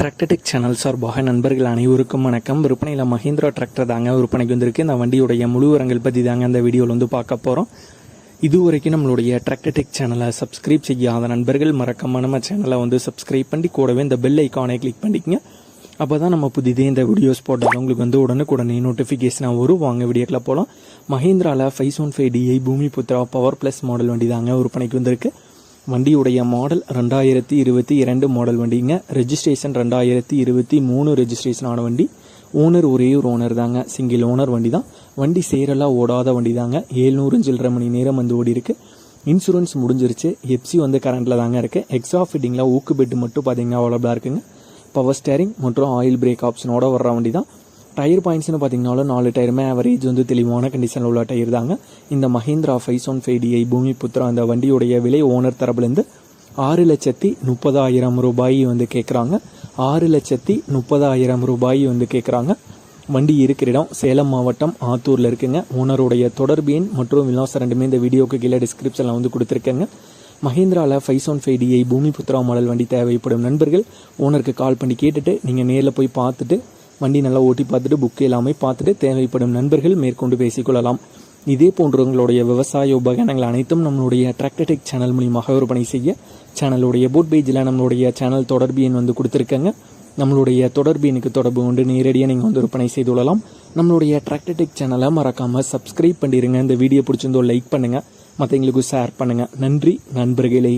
Tractor Tech channel சார்பாக நண்பர்கள் அனைவருக்கும் வணக்கம். விற்பனையில் மஹிந்திரா டிராக்டர் தாங்க விற்பனைக்கு வந்திருக்கு. இந்த வண்டியுடைய முழு விவரங்கள் பற்றி தாங்க அந்த வீடியோவில் வந்து பார்க்க போகிறோம் இதுவரைக்கும் நம்மளுடைய டிராக்டர்டெக் சேனலை சப்ஸ்கிரைப் செய்யாத நண்பர்கள் மறக்காம நம்ம சேனலை வந்து சப்ஸ்கிரைப் பண்ணி கூடவே இந்த பெல் ஐக்கானை கிளிக் பண்ணிக்கங்க. அப்போ தான் நம்ம புதிதே இந்த வீடியோஸ் போட்டாலும் உங்களுக்கு வந்து உடனுக்குடனே நோட்டிஃபிகேஷனாக வரும். வாங்க வீடியோக்கில் போகலாம் மஹேந்திராவில் five one five DI Bhoomi Putra power plus model வண்டி தாங்க விற்பனைக்கு வந்திருக்கு. வண்டியுடைய மாடல் ரெண்டாயிரத்தி இருபத்தி இரண்டு மாடல் வண்டிங்க. ரெஜிஸ்ட்ரேஷன் ரெண்டாயிரத்தி இருபத்தி மூணு ரெஜிஸ்ட்ரேஷன் ஆன வண்டி. ஓனர் ஒரே ஒரு ஓனர் தாங்க. சிங்கிள் ஓனர் வண்டி தான் வண்டி சேரெல்லாம் ஓடாத வண்டி தாங்க ஏழ்நூறு சில்லரை மணி நேரம் வந்து ஓடி இருக்கு இன்சூரன்ஸ் முடிஞ்சிருச்சு எப்சி வந்து கரண்ட்டில் தாங்க இருக்குது எக்ஸா ஃபிட்டிங்கில் ஊக்கு பெட்டு மட்டும் பார்த்தீங்கன்னா அவைலபிளாக இருக்குங்க. பவர் ஸ்டேரிங் மற்றும் ஆயில் பிரேக் ஆப்ஷனோட வர்ற வண்டி தான் டயர் பாயிண்ட்ஸ்னு பார்த்தீங்கனாலும் நாலு டயருமே ஆவரேஜ் வந்து தெளிவான கண்டிஷனில் உள்ள டயர் தாங்க. இந்த மஹேந்திரா ஃபைவ் ஒன் பூமி புத்ரா அந்த வண்டியுடைய விலை ஓனர் தரப்புலேருந்து ஆறு லட்சத்தி முப்பதாயிரம் ரூபாய் வந்து கேட்குறாங்க ஆறு லட்சத்தி முப்பதாயிரம் ரூபாய் வந்து கேட்குறாங்க வண்டி இருக்கிற இடம் சேலம் மாவட்டம் ஆத்தூரில் இருக்குங்க. ஓனருடைய தொடர்பு எண் மற்றும் விலாசம் ரெண்டுமே இந்த வீடியோக்கு கீழே டிஸ்கிரிப்ஷனில் வந்து கொடுத்துருக்கேங்க. மஹேந்திராவில் five one five DI Bhoomi Putra model வண்டி தேவைப்படும் நண்பர்கள் ஓனருக்கு கால் பண்ணி கேட்டுட்டு நீங்கள் நேரில் போய் பார்த்துட்டு வண்டி நல்லா ஓட்டி பார்த்துட்டு புக் எல்லாமே பார்த்துட்டு தேவைப்படும் நண்பர்கள் மேற்கொண்டு பேசிக்கொள்ளலாம். இதே போன்ற உங்களுடைய விவசாய உபகரணங்கள் அனைத்தும் நம்மளுடைய டிராக்டர்டெக் சேனல் மூலியமாக விற்பனை செய்ய சேனலுடைய போட் பேஜில் நம்மளுடைய சேனல் தொடர்பு எண் வந்து கொடுத்துருக்கேங்க. நம்மளுடைய தொடர்பு எண்ணுக்கு தொடர்பு கொண்டு நேரடியாக நீங்கள் வந்து விற்பனை செய்து கொள்ளலாம். நம்மளுடைய டிராக்டர்டெக் சேனலை மறக்காமல் சப்ஸ்கிரைப் பண்ணிடுங்க இந்த வீடியோ பிடிச்சிருந்தோ லைக் பண்ணுங்கள் மற்றவங்களுக்கும் ஷேர் பண்ணுங்கள் நன்றி நண்பர்களே.